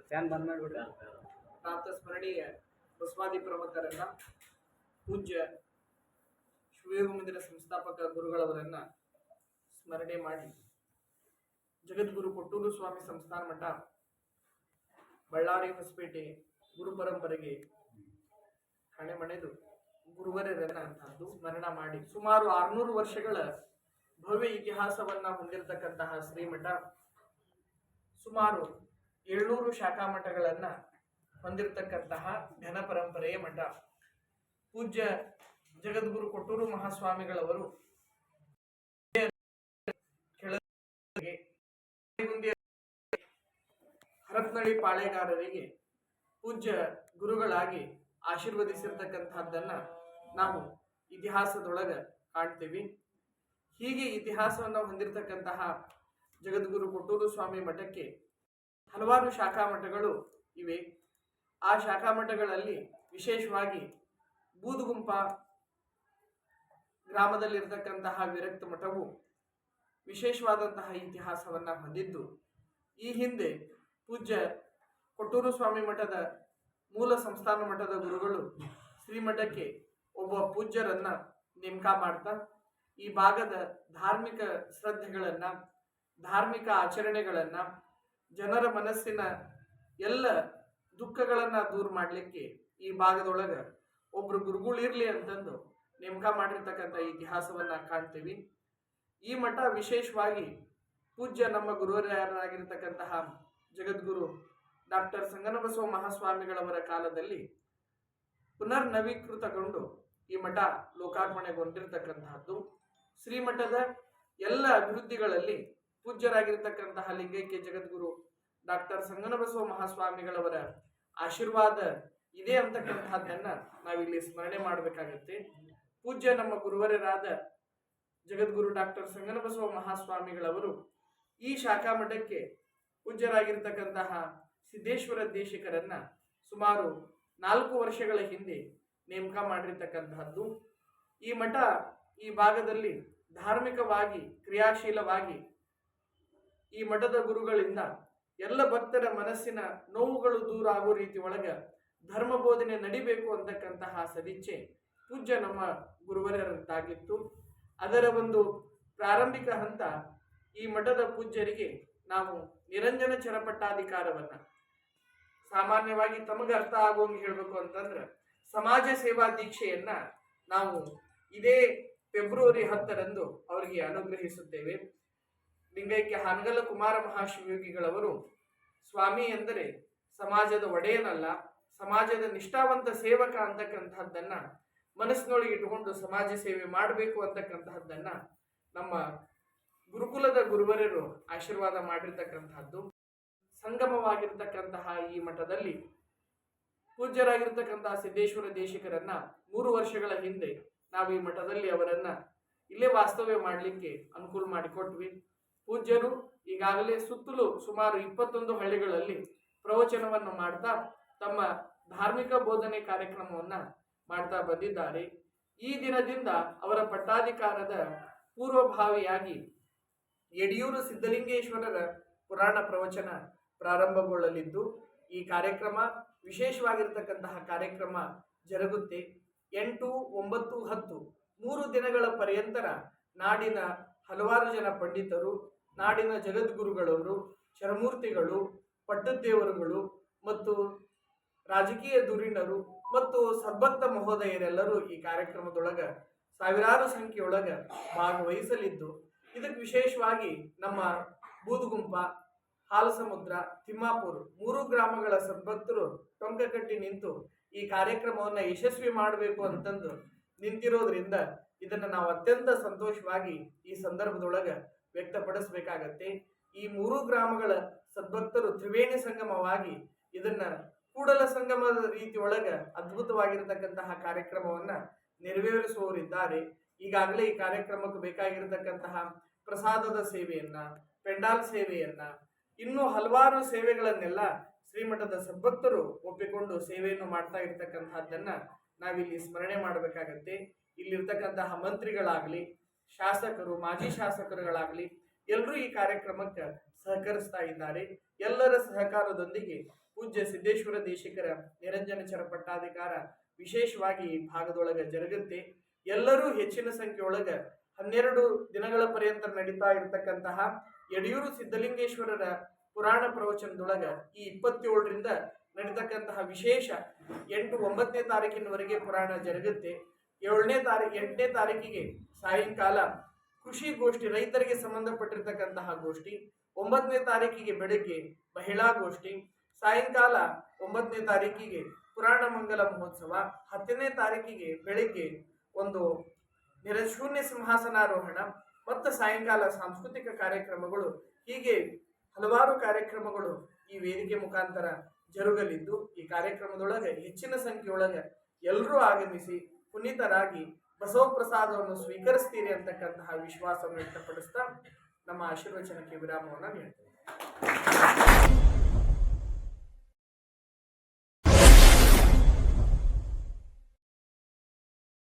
Fan ಬಂದ್ ಮಾಡಿಬಿಡ್ರಿ ಪ್ರಾಪ್ತ ಸ್ಮರಣೀಯ ಬಸವಾದಿ ಪ್ರಮುಖರನ್ನ ಪೂಜ್ಯ ಶಿವಯೋಗ ಮಂದಿರ ಸಂಸ್ಥಾಪಕ ಗುರುಗಳವರನ್ನ ಸ್ಮರಣೆ ಮಾಡಿ ಜಗದ್ಗುರು ಕೊಟ್ಟೂರು ಸ್ವಾಮಿ ಸಂಸ್ಥಾನ ಮಠ, ಬಳ್ಳಾರಿ ಹೊಸಪೇಟೆ ಗುರು ಪರಂಪರೆಗೆ ಹಣೆ ಮಣೆದು ಗುರುವರ್ಯರನ್ನ ಅಂತಹದ್ದು ಸ್ಮರಣ ಮಾಡಿ. ಸುಮಾರು ಆರ್ನೂರು ವರ್ಷಗಳ ಭವ್ಯ ಇತಿಹಾಸವನ್ನ ಹೊಂದಿರತಕ್ಕಂತಹ ಶ್ರೀಮಠ ಸುಮಾರು ಏಳ್ನೂರು ಶಾಖಾ ಮಠಗಳನ್ನ ಹೊಂದಿರತಕ್ಕಂತಹ ಘನ ಪರಂಪರೆಯ ಮಠ. ಪೂಜ್ಯ ಜಗದ್ಗುರು ಕೊಟ್ಟೂರು ಮಹಾಸ್ವಾಮಿಗಳವರು ಹರತ್ನಳ್ಳಿ ಪಾಳೆಗಾರರಿಗೆ ಪೂಜ್ಯ ಗುರುಗಳಾಗಿ ಆಶೀರ್ವದಿಸಿರ್ತಕ್ಕಂಥದ್ದನ್ನ ನಾವು ಇತಿಹಾಸದೊಳಗ ಕಾಣ್ತೀವಿ. ಹೀಗೆ ಇತಿಹಾಸವನ್ನು ಹೊಂದಿರತಕ್ಕಂತಹ ಜಗದ್ಗುರು ಕೊಟ್ಟೂರು ಸ್ವಾಮಿ ಮಠಕ್ಕೆ ಹಲವಾರು ಶಾಖಾ ಮಠಗಳು ಇವೆ. ಆ ಶಾಖಾ ಮಠಗಳಲ್ಲಿ ವಿಶೇಷವಾಗಿ ಬೂದುಗುಂಪ ಗ್ರಾಮದಲ್ಲಿರ್ತಕ್ಕಂತಹ ವಿರಕ್ತ ಮಠವು ವಿಶೇಷವಾದಂತಹ ಇತಿಹಾಸವನ್ನ ಹೊಂದಿದ್ದು, ಈ ಹಿಂದೆ ಪೂಜ್ಯ ಕೊಟ್ಟೂರು ಸ್ವಾಮಿ ಮಠದ ಮೂಲ ಸಂಸ್ಥಾನ ಮಠದ ಗುರುಗಳು ಶ್ರೀಮಠಕ್ಕೆ ಒಬ್ಬ ಪೂಜ್ಯರನ್ನ ನೇಮಕ ಮಾಡ್ತಾ, ಈ ಭಾಗದ ಧಾರ್ಮಿಕ ಶ್ರದ್ಧೆಗಳನ್ನು, ಧಾರ್ಮಿಕ ಆಚರಣೆಗಳನ್ನ ಜನರ ಮನಸ್ಸಿನ ಎಲ್ಲ ದುಃಖಗಳನ್ನು ದೂರ ಮಾಡಲಿಕ್ಕೆ ಈ ಭಾಗದೊಳಗೆ ಒಬ್ಬರು ಗುರುಗಳು ಇರಲಿ ಅಂತಂದು ನೇಮಕ ಮಾಡಿರ್ತಕ್ಕಂಥ ಇತಿಹಾಸವನ್ನ ಕಾಣ್ತೀವಿ. ಈ ಮಠ ವಿಶೇಷವಾಗಿ ಪೂಜ್ಯ ನಮ್ಮ ಗುರುವರಾಗಿರ್ತಕ್ಕಂತಹ ಜಗದ್ಗುರು ಡಾಕ್ಟರ್ ಸಂಗನಬಸವ ಮಹಾಸ್ವಾಮಿಗಳವರ ಕಾಲದಲ್ಲಿ ಪುನರ್ ನವೀಕೃತಗೊಂಡು ಈ ಮಠ ಲೋಕಾರ್ಪಣೆಗೊಂಡಿರ್ತಕ್ಕಂತಹದ್ದು ಶ್ರೀಮಠದ ಎಲ್ಲ ಅಭಿವೃದ್ಧಿಗಳಲ್ಲಿ ಪೂಜ್ಯರಾಗಿರ್ತಕ್ಕಂತಹ ಲಿಂಗೈಕ್ಯ ಜಗದ್ಗುರು ಡಾಕ್ಟರ್ ಸಂಗನಬಸವ ಮಹಾಸ್ವಾಮಿಗಳವರ ಆಶೀರ್ವಾದ ಇದೆ ಅಂತಕ್ಕಂತಹದ್ದನ್ನ ನಾವಿಲ್ಲಿ ಸ್ಮರಣೆ ಮಾಡಬೇಕಾಗತ್ತೆ. ಪೂಜ್ಯ ನಮ್ಮ ಗುರುವರರಾದ ಜಗದ್ಗುರು ಡಾಕ್ಟರ್ ಸಂಗನಬಸವ ಮಹಾಸ್ವಾಮಿಗಳವರು ಈ ಶಾಖಾ ಮಠಕ್ಕೆ ಪೂಜ್ಯರಾಗಿರ್ತಕ್ಕಂತಹ ಸಿದ್ದೇಶ್ವರ ದೇಶಿಕರನ್ನ ಸುಮಾರು ನಾಲ್ಕು ವರ್ಷಗಳ ಹಿಂದೆ ನೇಮಕ ಮಾಡಿರ್ತಕ್ಕಂತಹದ್ದು ಈ ಮಠ ಈ ಭಾಗದಲ್ಲಿ ಧಾರ್ಮಿಕವಾಗಿ, ಕ್ರಿಯಾಶೀಲವಾಗಿ ಈ ಮಠದ ಗುರುಗಳಿಂದ ಎಲ್ಲ ಭಕ್ತರ ಮನಸ್ಸಿನ ನೋವುಗಳು ದೂರ ಆಗೋ ರೀತಿ ಒಳಗ ಧರ್ಮ ಬೋಧನೆ ನಡಿಬೇಕು ಅಂತಕ್ಕಂತಹ ಸದಿಚ್ಛೆ ಪೂಜ್ಯ ನಮ್ಮ ಗುರುವರದ್ದಾಗಿತ್ತು ಅದರ ಒಂದು ಪ್ರಾರಂಭಿಕ ಹಂತ ಈ ಮಠದ ಪೂಜ್ಯರಿಗೆ ನಾವು ನಿರಂಜನ ಚರಪಟ್ಟಾಧಿಕಾರವನ್ನು ಸಾಮಾನ್ಯವಾಗಿ ತಮಗೆ ಅರ್ಥ ಆಗೋಂಗೆ ಹೇಳಬೇಕು ಅಂತಂದ್ರೆ ಸಮಾಜ ಸೇವಾ ದೀಕ್ಷೆಯನ್ನ ನಾವು ಇದೇ ಫೆಬ್ರವರಿ ಹತ್ತರಂದು ಅವರಿಗೆ ಅನುಗ್ರಹಿಸುತ್ತೇವೆ. ಲಿಂಗೈಕ್ಯ ಹಾನಗಲ್ಲ ಕುಮಾರ ಮಹಾಶಿವಯೋಗಿಗಳವರು, ಸ್ವಾಮಿ ಎಂದರೆ ಸಮಾಜದ ಒಡೆಯನಲ್ಲ, ಸಮಾಜದ ನಿಷ್ಠಾವಂತ ಸೇವಕ ಅಂತಕ್ಕಂತಹದ್ದನ್ನ ಮನಸ್ಸಿನೊಳಗೆ ಇಟ್ಟುಕೊಂಡು ಸಮಾಜ ಸೇವೆ ಮಾಡಬೇಕು ಅಂತಕ್ಕಂತಹದ್ದನ್ನ ನಮ್ಮ ಗುರುಕುಲದ ಗುರುವರರು ಆಶೀರ್ವಾದ ಮಾಡಿರ್ತಕ್ಕಂತಹದ್ದು. ಸಂಗಮವಾಗಿರ್ತಕ್ಕಂತಹ ಈ ಮಠದಲ್ಲಿ ಪೂಜ್ಯರಾಗಿರ್ತಕ್ಕಂತಹ ಸಿದ್ದೇಶ್ವರ ದೇಶಿಕರನ್ನ ಮೂರು ವರ್ಷಗಳ ಹಿಂದೆ ನಾವು ಈ ಮಠದಲ್ಲಿ ಅವರನ್ನ ಇಲ್ಲೇ ವಾಸ್ತವ್ಯ ಮಾಡಲಿಕ್ಕೆ ಅನುಕೂಲ ಮಾಡಿಕೊಟ್ವಿ. ಪೂಜ್ಯರು ಈಗಾಗಲೇ ಸುತ್ತಲೂ ಸುಮಾರು ಇಪ್ಪತ್ತೊಂದು ಹಳ್ಳಿಗಳಲ್ಲಿ ಪ್ರವಚನವನ್ನು ಮಾಡ್ತಾ ತಮ್ಮ ಧಾರ್ಮಿಕ ಬೋಧನೆ ಕಾರ್ಯಕ್ರಮವನ್ನು ಮಾಡ್ತಾ ಬಂದಿದ್ದಾರೆ. ಈ ದಿನದಿಂದ ಅವರ ಪಟ್ಟಾಧಿಕಾರದ ಪೂರ್ವಭಾವಿಯಾಗಿ ಯಡಿಯೂರು ಸಿದ್ಧಲಿಂಗೇಶ್ವರರ ಪುರಾಣ ಪ್ರವಚನ ಪ್ರಾರಂಭಗೊಳ್ಳಲಿದ್ದು, ಈ ಕಾರ್ಯಕ್ರಮ ವಿಶೇಷವಾಗಿರ್ತಕ್ಕಂತಹ ಕಾರ್ಯಕ್ರಮ ಜರುಗುತ್ತೆ. ಎಂಟು, ಒಂಬತ್ತು, ಹತ್ತು, ಮೂರು ದಿನಗಳ ಪರ್ಯಂತರ ನಾಡಿನ ಹಲವಾರು ಜನ ಪಂಡಿತರು ನಾಡಿನ ಜಗದ್ಗುರುಗಳವರು, ಶರಮೂರ್ತಿಗಳು ಪಟ್ಟದ್ದೇವರುಗಳು ಮತ್ತು ರಾಜಕೀಯ ಧುರೀಣರು ಮತ್ತು ಸದ್ಭಕ್ತ ಮಹೋದಯರೆಲ್ಲರೂ ಈ ಕಾರ್ಯಕ್ರಮದೊಳಗೆ ಸಾವಿರಾರು ಸಂಖ್ಯೆಯೊಳಗೆ ಭಾಗವಹಿಸಲಿದ್ದು ಇದಕ್ಕೆ ವಿಶೇಷವಾಗಿ ನಮ್ಮ ಬೂದುಗುಂಪ, ಹಾಲಸಮುದ್ರ, ತಿಮ್ಮಾಪುರ್ ಮೂರು ಗ್ರಾಮಗಳ ಸದ್ಭಕ್ತರು ಟೊಂಕ ಕಟ್ಟಿ ನಿಂತು ಈ ಕಾರ್ಯಕ್ರಮವನ್ನ ಯಶಸ್ವಿ ಮಾಡಬೇಕು ಅಂತಂದು ನಿಂತಿರೋದ್ರಿಂದ ಇದನ್ನು ನಾವು ಅತ್ಯಂತ ಸಂತೋಷವಾಗಿ ಈ ಸಂದರ್ಭದೊಳಗ ವ್ಯಕ್ತಪಡಿಸಬೇಕಾಗತ್ತೆ. ಈ ಮೂರು ಗ್ರಾಮಗಳ ಸದ್ಭಕ್ತರು ತ್ರಿವೇಣಿ ಸಂಗಮವಾಗಿ ಇದನ್ನ ಕೂಡಲ ಸಂಗಮದ ರೀತಿ ಒಳಗ ಅದ್ಭುತವಾಗಿರತಕ್ಕಂತಹ ಕಾರ್ಯಕ್ರಮವನ್ನ ನೆರವೇರಿಸುವವರಿದ್ದಾರೆ. ಈಗಾಗಲೇ ಈ ಕಾರ್ಯಕ್ರಮಕ್ಕೆ ಬೇಕಾಗಿರತಕ್ಕಂತಹ ಪ್ರಸಾದದ ಸೇವೆಯನ್ನ, ಪೆಂಡಾಲ್ ಸೇವೆಯನ್ನ, ಇನ್ನೂ ಹಲವಾರು ಸೇವೆಗಳನ್ನೆಲ್ಲ ಶ್ರೀಮಠದ ಸದ್ಭಕ್ತರು ಒಪ್ಪಿಕೊಂಡು ಸೇವೆಯನ್ನು ಮಾಡ್ತಾ ಇರ್ತಕ್ಕಂತಹದ್ದನ್ನ ನಾವಿಲ್ಲಿ ಸ್ಮರಣೆ ಮಾಡಬೇಕಾಗತ್ತೆ. ಇಲ್ಲಿರ್ತಕ್ಕಂತಹ ಮಂತ್ರಿಗಳಾಗ್ಲಿ ಶಾಸಕರು, ಮಾಜಿ ಶಾಸಕರುಗಳಾಗಲಿ ಎಲ್ಲರೂ ಈ ಕಾರ್ಯಕ್ರಮಕ್ಕೆ ಸಹಕರಿಸ್ತಾ ಇದ್ದಾರೆ. ಎಲ್ಲರ ಸಹಕಾರದೊಂದಿಗೆ ಪೂಜ್ಯ ಸಿದ್ದೇಶ್ವರ ದೇಶಿಕರ ನಿರಂಜನ ಚರಪಟ್ಟಾಧಿಕಾರ ವಿಶೇಷವಾಗಿ ಈ ಭಾಗದೊಳಗ ಜರುಗುತ್ತೆ. ಎಲ್ಲರೂ ಹೆಚ್ಚಿನ ಸಂಖ್ಯೆಯೊಳಗ ಹನ್ನೆರಡು ದಿನಗಳ ಪರ್ಯಂತ ನಡೀತಾ ಇರತಕ್ಕಂತಹ ಯಡಿಯೂರು ಸಿದ್ದಲಿಂಗೇಶ್ವರರ ಪುರಾಣ ಪ್ರವಚನದೊಳಗ ಈ ಇಪ್ಪತ್ತೇಳರಿಂದ ನಡೀತಕ್ಕಂತಹ ವಿಶೇಷ ಎಂಟು ಒಂಬತ್ತನೇ ತಾರೀಕಿನವರೆಗೆ ಪುರಾಣ ಜರುಗುತ್ತೆ. ಏಳನೇ ತಾರೀಕು ಎಂಟನೇ ತಾರೀಕಿಗೆ ಸಾಯಂಕಾಲ ಕೃಷಿ ಗೋಷ್ಠಿ, ರೈತರಿಗೆ ಸಂಬಂಧಪಟ್ಟಿರ್ತಕ್ಕಂತಹ ಗೋಷ್ಠಿ, ಒಂಬತ್ತನೇ ತಾರೀಕಿಗೆ ಬೆಳಗ್ಗೆ ಮಹಿಳಾ ಗೋಷ್ಠಿ, ಸಾಯಂಕಾಲ ಒಂಬತ್ತನೇ ತಾರೀಕಿಗೆ ಪುರಾಣ ಮಂಗಲ ಮಹೋತ್ಸವ, ಹತ್ತನೇ ತಾರೀಕಿಗೆ ಬೆಳಗ್ಗೆ ಒಂದು ನಿರಶೂನ್ಯ ಸಿಂಹಾಸನಾರೋಹಣ ಮತ್ತು ಸಾಯಂಕಾಲ ಸಾಂಸ್ಕೃತಿಕ ಕಾರ್ಯಕ್ರಮಗಳು, ಹೀಗೆ ಹಲವಾರು ಕಾರ್ಯಕ್ರಮಗಳು ಈ ವೇದಿಕೆ ಮುಖಾಂತರ ಜರುಗಲಿದ್ದು, ಈ ಕಾರ್ಯಕ್ರಮದೊಳಗೆ ಹೆಚ್ಚಿನ ಸಂಖ್ಯೆಯೊಳಗೆ ಎಲ್ಲರೂ ಆಗಮಿಸಿ ಪುನೀತರಾಗಿ ಬಸವ ಪ್ರಸಾದವನ್ನು ಸ್ವೀಕರಿಸ್ತೀರಿ ಅಂತಕ್ಕಂತಹ ವಿಶ್ವಾಸವನ್ನು ವ್ಯಕ್ತಪಡಿಸ್ತಾ ನಮ್ಮ ಆಶೀರ್ವಚನಕ್ಕೆ ವಿರಾಮವನ್ನು ನೀಡ್ತೇವೆ.